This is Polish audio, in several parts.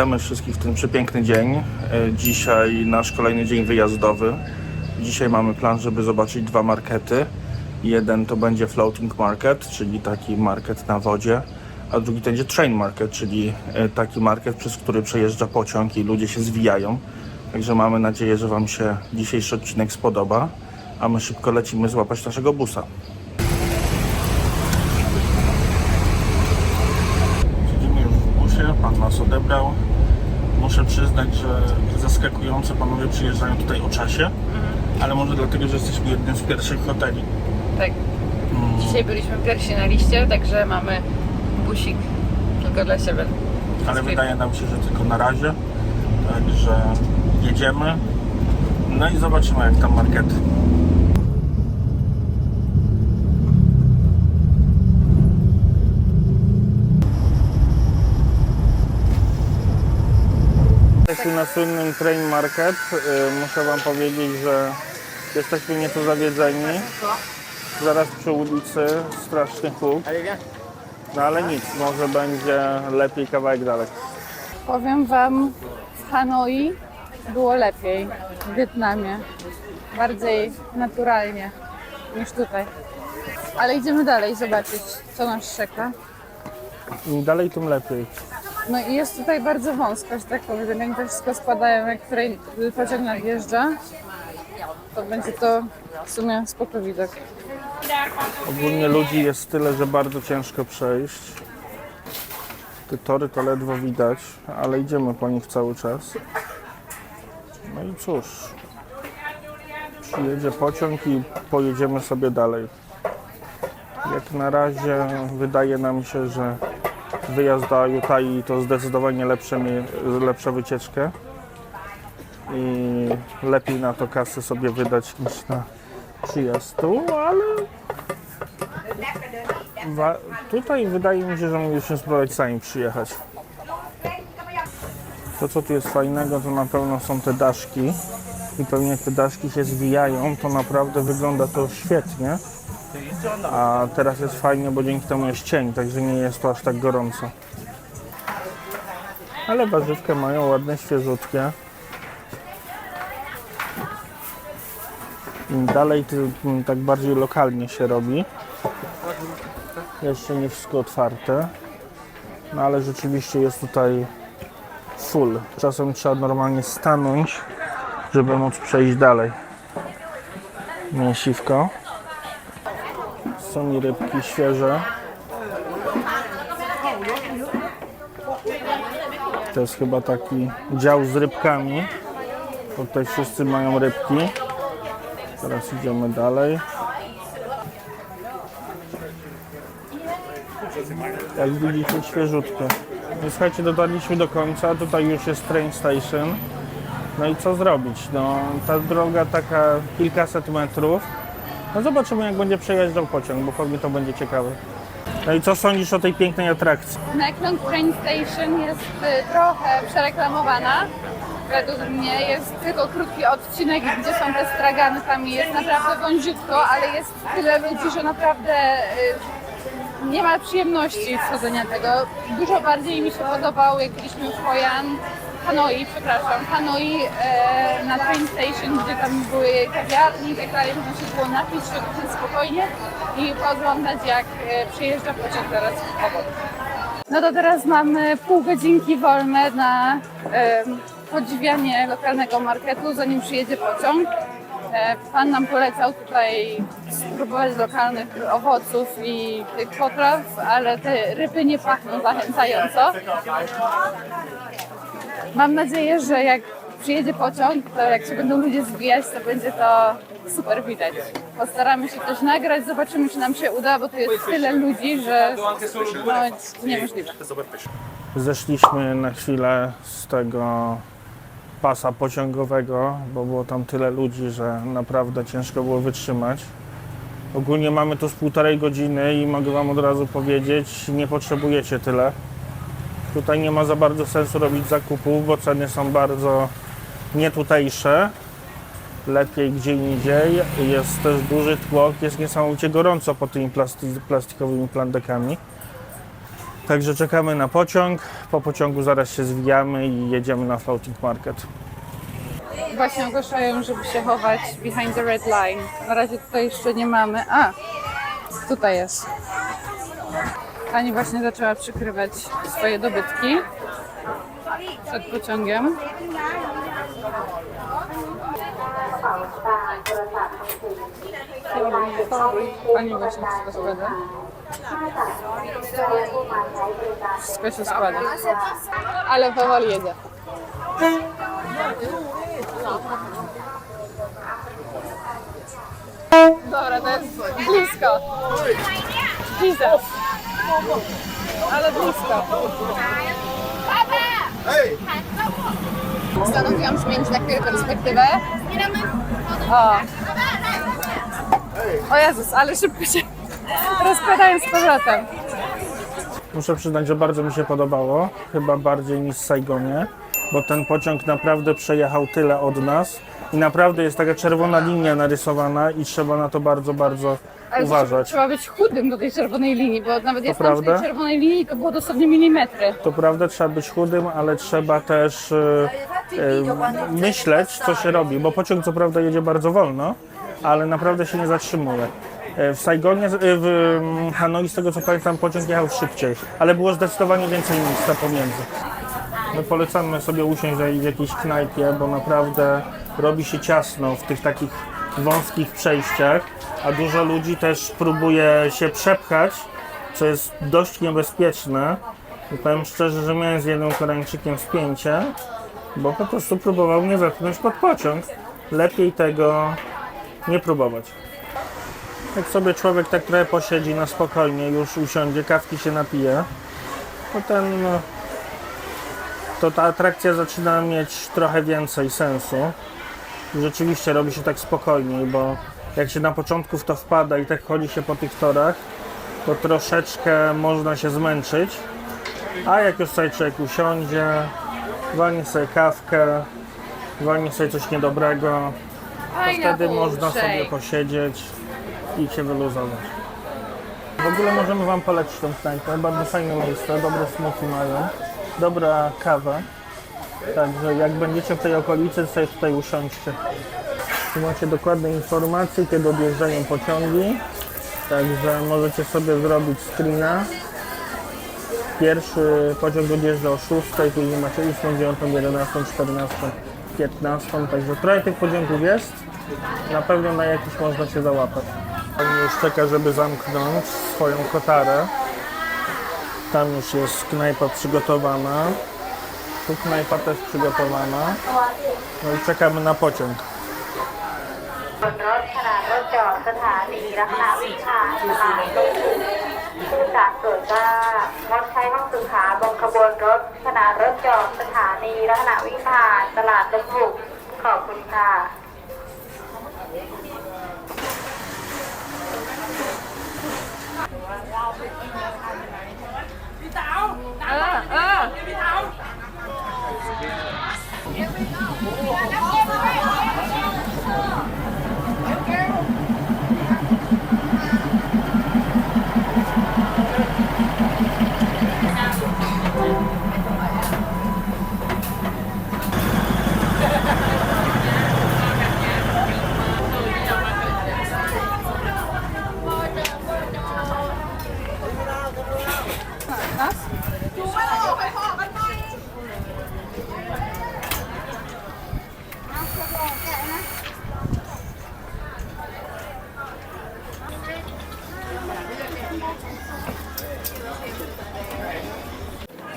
Witamy wszystkich w ten przepiękny dzień. E, Dzisiaj nasz kolejny dzień wyjazdowy. Dzisiaj mamy plan, żeby zobaczyć dwa markety. Jeden to będzie floating market, czyli taki market na wodzie, a drugi to będzie train market, czyli e, taki market, przez który przejeżdża pociąg i ludzie się zwijają. Także mamy nadzieję, że Wam się dzisiejszy odcinek spodoba, a my szybko lecimy złapać naszego busa. Siedzimy już w busie, pan nas odebrał. Muszę przyznać, że zaskakująco panowie przyjeżdżają tutaj o czasie, ale może dlatego, że jesteśmy jednym z pierwszych hoteli. Tak. Dzisiaj byliśmy pierwsi na liście, także mamy busik tylko dla siebie. Ale wydaje nam się, że tylko na razie. Także jedziemy. No i zobaczymy jak tam markety. Jesteśmy na słynnym Train Market. Y, Muszę Wam powiedzieć, że jesteśmy nieco zawiedzeni. Zaraz przy ulicy straszny huk. No ale nic, może będzie lepiej kawałek dalej. Powiem Wam, w Hanoi było lepiej, w Wietnamie. Bardziej naturalnie niż tutaj. Ale idziemy dalej zobaczyć, co nas czeka. Im dalej, tym lepiej. No i jest tutaj bardzo wąsko, że tak powiem. Jak to wszystko składają, jak której pociąg nadjeżdża, to będzie to w sumie spoko widok. Ogólnie ludzi jest tyle, że bardzo ciężko przejść. Te tory to ledwo widać, ale idziemy po nich cały czas. No i cóż, przyjedzie pociąg i pojedziemy sobie dalej. Jak na razie wydaje nam się, że wyjazd do Ajutai to zdecydowanie lepsze, lepsza wycieczka i lepiej na to kasy sobie wydać niż na przyjazd tu, ale Wa- tutaj wydaje mi się, że mogliśmy spróbować sami przyjechać. To co tu jest fajnego, to na pewno są te daszki. I pewnie jak te daszki się zwijają, to naprawdę wygląda to świetnie. A teraz jest fajnie, bo dzięki temu jest cień, także nie jest to aż tak gorąco. Ale warzywkę mają ładne, świeżutkie. Im dalej, tym tak bardziej lokalnie się robi. Jeszcze nie wszystko otwarte. No ale rzeczywiście jest tutaj full. Czasem trzeba normalnie stanąć, żeby móc przejść dalej. Mięsiwko. Są i rybki świeże. To jest chyba taki dział z rybkami. Tutaj wszyscy mają rybki. Teraz idziemy dalej. Jak widzicie, świeżutkie. No słuchajcie, dotarliśmy do końca, tutaj już jest train station. No i co zrobić? No, ta droga taka kilkaset metrów. No zobaczymy, jak będzie przejeżdżał pociąg, bo pewnie to będzie ciekawe. No i co sądzisz o tej pięknej atrakcji? Neckland Train Station jest y, trochę przereklamowana. Według mnie jest tylko krótki odcinek, gdzie są te stragany, tam jest naprawdę wąziutko, ale jest tyle ludzi, że naprawdę y, nie ma przyjemności wchodzenia tego. Dużo bardziej mi się podobało, jak byliśmy w Hoi An, Hanoi, przepraszam, Hanoi e, na train station, gdzie tam były kawiarni i tak dalej, można się było napić się spokojnie i pooglądać jak e, przyjeżdża pociąg teraz obok. No to teraz mamy pół godzinki wolne na em, podziwianie lokalnego marketu, zanim przyjedzie pociąg. E, Pan nam polecał tutaj spróbować lokalnych owoców i tych potraw, ale te ryby nie pachną zachęcająco. Mam nadzieję, że jak przyjedzie pociąg, to jak się będą ludzie zbijać, to będzie to super widać. Postaramy się coś nagrać, zobaczymy, czy nam się uda, bo tu jest tyle ludzi, że no, niemożliwe. Zeszliśmy na chwilę z tego pasa pociągowego, bo było tam tyle ludzi, że naprawdę ciężko było wytrzymać. Ogólnie mamy tu z półtorej godziny i mogę Wam od razu powiedzieć, nie potrzebujecie tyle. Tutaj nie ma za bardzo sensu robić zakupów, bo ceny są bardzo nietutejsze. Lepiej gdzie indziej. Jest też duży tłok, jest niesamowicie gorąco pod tymi plasty- plastikowymi plandekami. Także czekamy na pociąg. Po pociągu zaraz się zwijamy i jedziemy na floating market. Właśnie ogłaszają, żeby się chować behind the red line. Na razie tutaj jeszcze nie mamy. A, tutaj jest. Pani właśnie zaczęła przykrywać swoje dobytki przed pociągiem. Pani właśnie wszystko składa. Wszystko się składa. Ale powoli jedzie. Dobra, to jest blisko. Jesus. Ale blisko. Postanowiłam zmienić na chwilę perspektywę. O. O Jezus, ale szybko się rozkładają z powrotem. Muszę przyznać, że bardzo mi się podobało, chyba bardziej niż w Saigonie, bo ten pociąg naprawdę przejechał tyle od nas i naprawdę jest taka czerwona linia narysowana i trzeba na to bardzo, bardzo Ale uważać. Trzeba być chudym do tej czerwonej linii, bo nawet ja stałam przy prawda? tej czerwonej linii, to było dosłownie milimetry. To prawda, trzeba być chudym, ale trzeba też e, e, myśleć, co się robi, bo pociąg co prawda jedzie bardzo wolno, ale naprawdę się nie zatrzymuje. E, W Saigonie, e, w mm, Hanoi, z tego co pamiętam, pociąg jechał szybciej, ale było zdecydowanie więcej miejsca pomiędzy. My polecamy sobie usiąść w jakiejś knajpie, bo naprawdę robi się ciasno w tych takich wąskich przejściach, a dużo ludzi też próbuje się przepchać, co jest dość niebezpieczne. I powiem szczerze, że miałem z jednym Koreańczykiem spięcie, bo po prostu próbował mnie wepchnąć pod pociąg. Lepiej tego nie próbować. Jak sobie człowiek tak trochę posiedzi na spokojnie, już usiądzie, kawki się napije, to ten, to ta atrakcja zaczyna mieć trochę więcej sensu. I rzeczywiście robi się tak spokojniej, bo jak się na początku w to wpada i tak chodzi się po tych torach, to troszeczkę można się zmęczyć. A jak już sobie człowiek usiądzie, walnie sobie kawkę, walnie sobie coś niedobrego, to wtedy można sobie posiedzieć i się wyluzować. W ogóle możemy Wam polecić tą knajpę. Bardzo fajne miejsce, dobre smoothie mają, dobra kawa. Także jak będziecie w tej okolicy, sobie tutaj usiądźcie. Tu macie dokładne informacje, kiedy odjeżdżają pociągi. Także możecie sobie zrobić screena. Pierwszy pociąg odjeżdża o 6, później macie 8, 9, 11, 14, 15. Także trochę tych pociągów jest. Na pewno na jakiś można się załapać. Pani już czeka, żeby zamknąć swoją kotarę. Tam już jest knajpa przygotowana. Tu knajpa też przygotowana. No i czekamy na pociąg. บนรถขนาดรถจอดสถานีลักษณะวิชาสถานีผู้โดยสารโปรดทราบงดใช้ห้องสุขาบนขบวนรถขณะรถจอดสถานีลักษณะวิ่งผ่านตลาดตะกุกขอบคุณค่ะ เออ เออ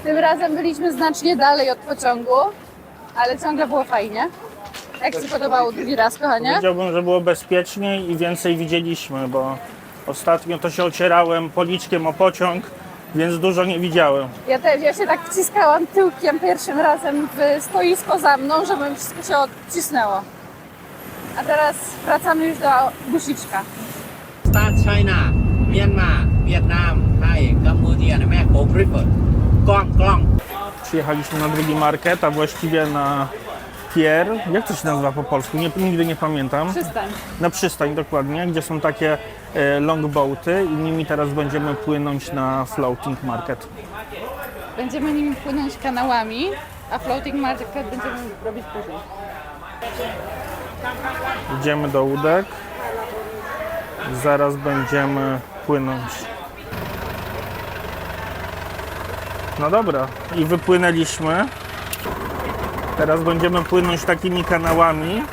Tym razem byliśmy znacznie dalej od pociągu, ale ciągle było fajnie. Jak Ci podobało drugi raz, kochanie? Powiedziałbym, że było bezpieczniej i więcej widzieliśmy, bo ostatnio to się ocierałem policzkiem o pociąg, więc dużo nie widziałem. Ja też, ja się tak wciskałam tyłkiem pierwszym razem w stoisko za mną, żeby wszystko się odcisnęło. A teraz wracamy już do guziczka. Start China, Myanmar, Vietnam, Thai, Cambodia and America, Przyjechaliśmy na drugi market, a właściwie na pier. Jak to się nazywa po polsku? Nie, nigdy nie pamiętam. Przystań. Na przystań, dokładnie, gdzie są takie e, longboaty i nimi teraz będziemy płynąć na floating market. Będziemy nimi płynąć kanałami, a floating market będziemy robić później. Idziemy do łódek. Zaraz będziemy płynąć No dobra, i wypłynęliśmy. Teraz będziemy płynąć takimi kanałami.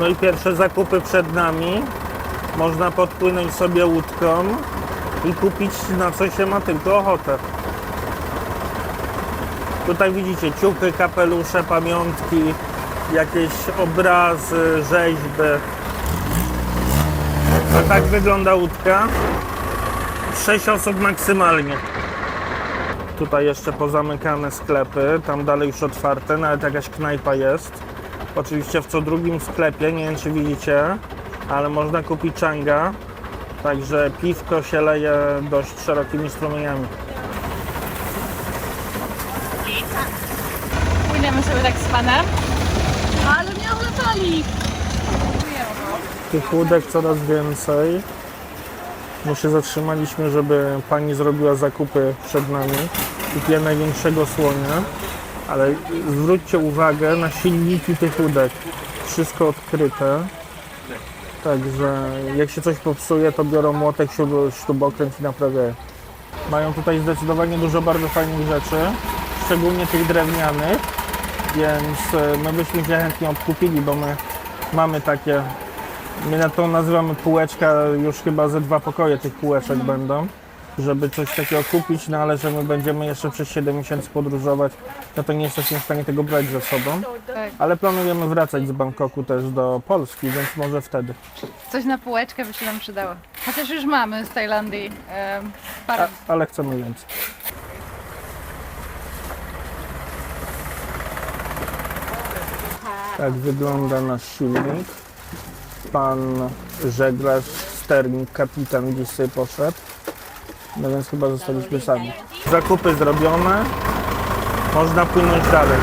No i pierwsze zakupy przed nami. Można podpłynąć sobie łódką i kupić na co się ma tylko ochotę. Tutaj widzicie ciuchy, kapelusze, pamiątki, jakieś obrazy, rzeźby. A tak wygląda łódka. Sześć osób maksymalnie. Tutaj jeszcze pozamykane sklepy, tam dalej już otwarte, nawet jakaś knajpa jest. Oczywiście w co drugim sklepie, nie wiem czy widzicie, ale można kupić czanga. Także piwko się leje dość szerokimi strumieniami. Płyniemy sobie tak z panem. Ale mnie oglądali! Tych łódek coraz więcej. My się zatrzymaliśmy, żeby pani zrobiła zakupy przed nami. Kupiła największego słonia, ale zwróćcie uwagę na silniki tych łódek. Wszystko odkryte. Także jak się coś popsuje, to biorą młotek, śrub- śrubokręt i naprawiają. Mają tutaj zdecydowanie dużo bardzo fajnych rzeczy, szczególnie tych drewnianych, więc e, my byśmy się chętnie odkupili, bo my mamy takie My na to nazywamy półeczka, już chyba ze dwa pokoje tych półeczek będą, żeby coś takiego kupić, no ale że my będziemy jeszcze przez 7 miesięcy podróżować, no to nie jesteśmy w stanie tego brać ze sobą. Tak. Ale planujemy wracać z Bangkoku też do Polski, więc może wtedy. Coś na półeczkę by się nam przydało. Chociaż już mamy z Tajlandii em, parę. A, ale chcemy więcej. Tak wygląda nasz silnik. Pan żeglarz, sternik, kapitan gdzieś sobie poszedł. No więc chyba zostaliśmy sami. Zakupy zrobione. Można płynąć dalej.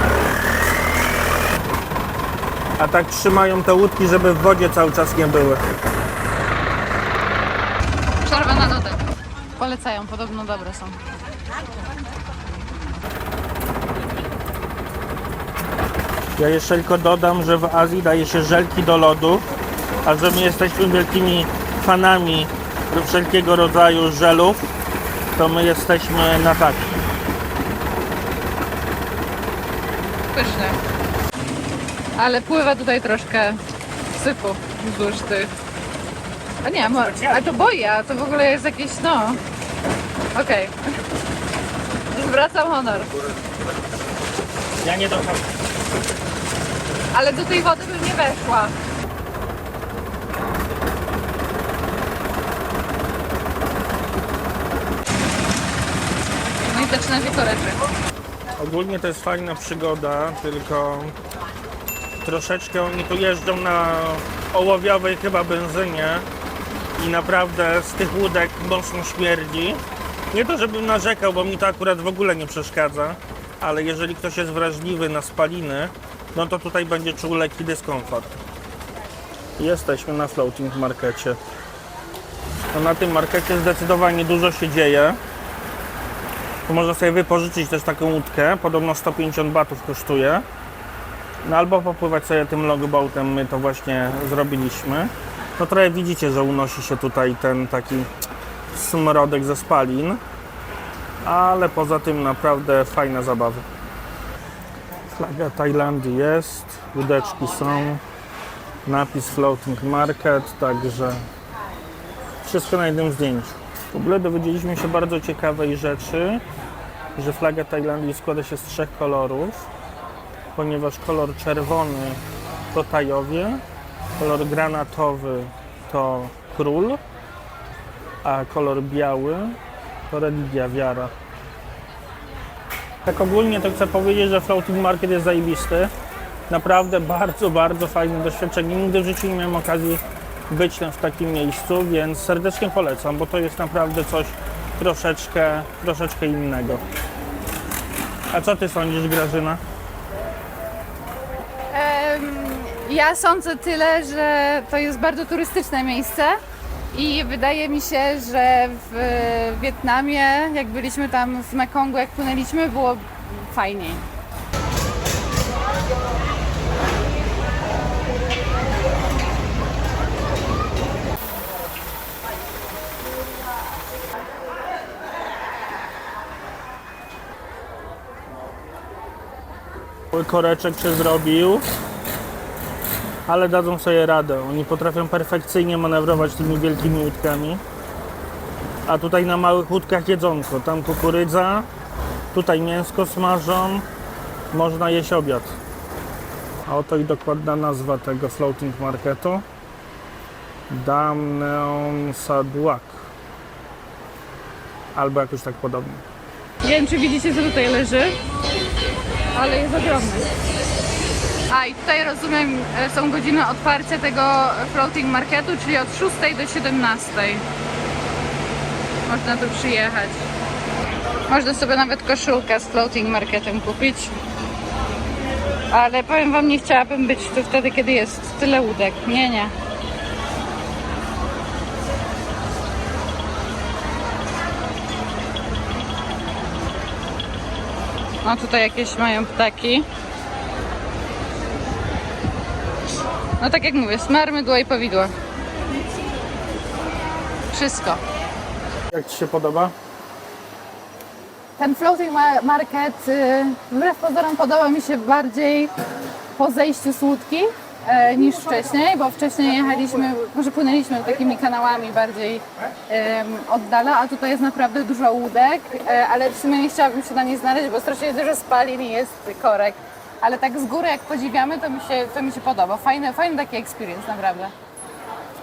A tak trzymają te łódki, żeby w wodzie cały czas nie były. Przerwa na lodem. Polecają, podobno dobre są. Ja jeszcze tylko dodam, że w Azji daje się żelki do lodu, a że my jesteśmy wielkimi fanami wszelkiego rodzaju żelów, to my jesteśmy na tak. Pyszne. Ale pływa tutaj troszkę syfu wzdłuż tych. A nie, mo- a to boja, to w ogóle jest jakieś, no. Okej. Zwracam honor. Ja nie docham. Ale do tej wody bym nie weszła. Ogólnie to jest fajna przygoda, tylko troszeczkę oni tu jeżdżą na ołowiowej chyba benzynie i naprawdę z tych łódek mocno śmierdzi. Nie to, żebym narzekał, bo mi to akurat w ogóle nie przeszkadza, ale jeżeli ktoś jest wrażliwy na spaliny, no to tutaj będzie czuł lekki dyskomfort. Jesteśmy na floating markecie. No na tym markecie zdecydowanie dużo się dzieje. Tu można sobie wypożyczyć też taką łódkę, podobno 150 batów kosztuje. No albo popływać sobie tym logboatem, my to właśnie zrobiliśmy. No trochę widzicie, że unosi się tutaj ten taki smrodek ze spalin. Ale poza tym naprawdę fajna zabawa. Flaga Tajlandii jest, łódeczki są, napis Floating Market, także wszystko na jednym zdjęciu. W ogóle dowiedzieliśmy się bardzo ciekawej rzeczy, że flaga Tajlandii składa się z trzech kolorów, ponieważ kolor czerwony to Tajowie, kolor granatowy to król, a kolor biały to religia, wiara. Tak ogólnie to chcę powiedzieć, że floating market jest zajebisty. Naprawdę bardzo, bardzo fajne doświadczenie. Nigdy w życiu nie miałem okazji być w takim miejscu, więc serdecznie polecam, bo to jest naprawdę coś troszeczkę, troszeczkę innego. A co ty sądzisz, Grażyna? Em, Ja sądzę tyle, że to jest bardzo turystyczne miejsce i wydaje mi się, że w Wietnamie, jak byliśmy tam w Mekongu, jak płynęliśmy, było fajniej. Koreczek się zrobił, ale dadzą sobie radę. Oni potrafią perfekcyjnie manewrować tymi wielkimi łódkami. A tutaj na małych łódkach jedzonko. Tam kukurydza, tutaj mięsko smażą, można jeść obiad. A oto i dokładna nazwa tego floating marketu. Damneon Saduak. Albo jakoś tak podobnie. Nie wiem, czy widzicie, co tutaj leży, ale jest ogromny. A i tutaj rozumiem, e, są godziny otwarcia tego floating marketu, czyli od 6 do 17. Można tu przyjechać. Można sobie nawet koszulkę z floating marketem kupić. Ale powiem wam, nie chciałabym być tu wtedy, kiedy jest tyle łódek. Nie, nie. No tutaj jakieś mają ptaki. No tak jak mówię, smar, mydło i powidło. Wszystko. Jak Ci się podoba? Ten floating ma- market y, wbrew pozorom podoba mi się bardziej po zejściu z łódki e, niż wcześniej, bo wcześniej jechaliśmy, może płynęliśmy takimi kanałami bardziej em, od dala, a tutaj jest naprawdę dużo łódek, e, ale w sumie nie chciałabym się na nie znaleźć, bo strasznie dużo spalin i jest korek. Ale tak z góry jak podziwiamy, to mi się, to mi się podoba. Fajny, fajny taki experience, naprawdę.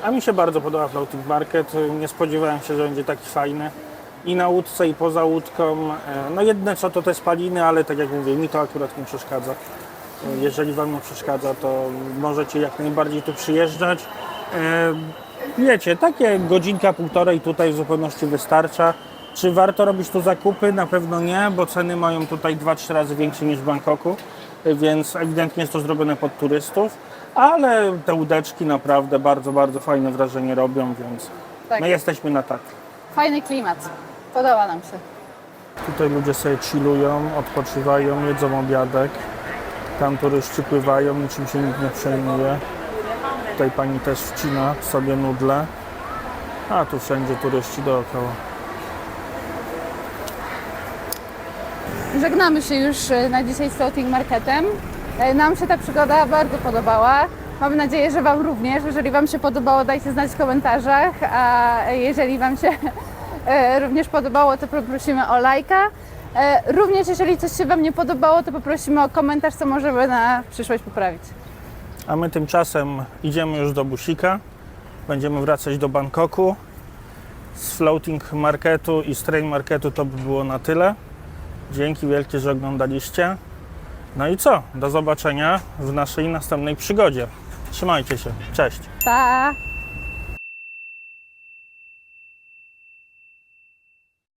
A mi się bardzo podoba Floating Market. Nie spodziewałem się, że będzie taki fajny. I na łódce, i poza łódką. E, No jedne co to te spaliny, ale tak jak mówię, mi to akurat nie przeszkadza. Jeżeli Wam nie przeszkadza, to możecie jak najbardziej tu przyjeżdżać. Wiecie, takie godzinka, półtorej tutaj w zupełności wystarcza. Czy warto robić tu zakupy? Na pewno nie, bo ceny mają tutaj 2-3 razy większe niż w Bangkoku, więc ewidentnie jest to zrobione pod turystów. Ale te łódeczki naprawdę bardzo, bardzo fajne wrażenie robią, więc Tak. my jesteśmy na tak. Fajny klimat. Podoba nam się. Tutaj ludzie sobie chillują, odpoczywają, jedzą obiadek. Tam turyści pływają, niczym się nikt nie przejmuje. Tutaj pani też wcina sobie nudle. A tu wszędzie turyści dookoła. Żegnamy się już e, na dzisiaj z Floating Marketem. E, Nam się ta przygoda bardzo podobała. Mam nadzieję, że Wam również. Jeżeli Wam się podobało, dajcie znać w komentarzach, a jeżeli Wam się e, również podobało, to poprosimy o lajka. E, Również jeżeli coś się Wam nie podobało, to poprosimy o komentarz, co możemy na przyszłość poprawić. A my tymczasem idziemy już do Busika. Będziemy wracać do Bangkoku. Z floating marketu i z train marketu to by było na tyle. Dzięki wielkie, że oglądaliście. No i co? Do zobaczenia w naszej następnej przygodzie. Trzymajcie się. Cześć. Pa!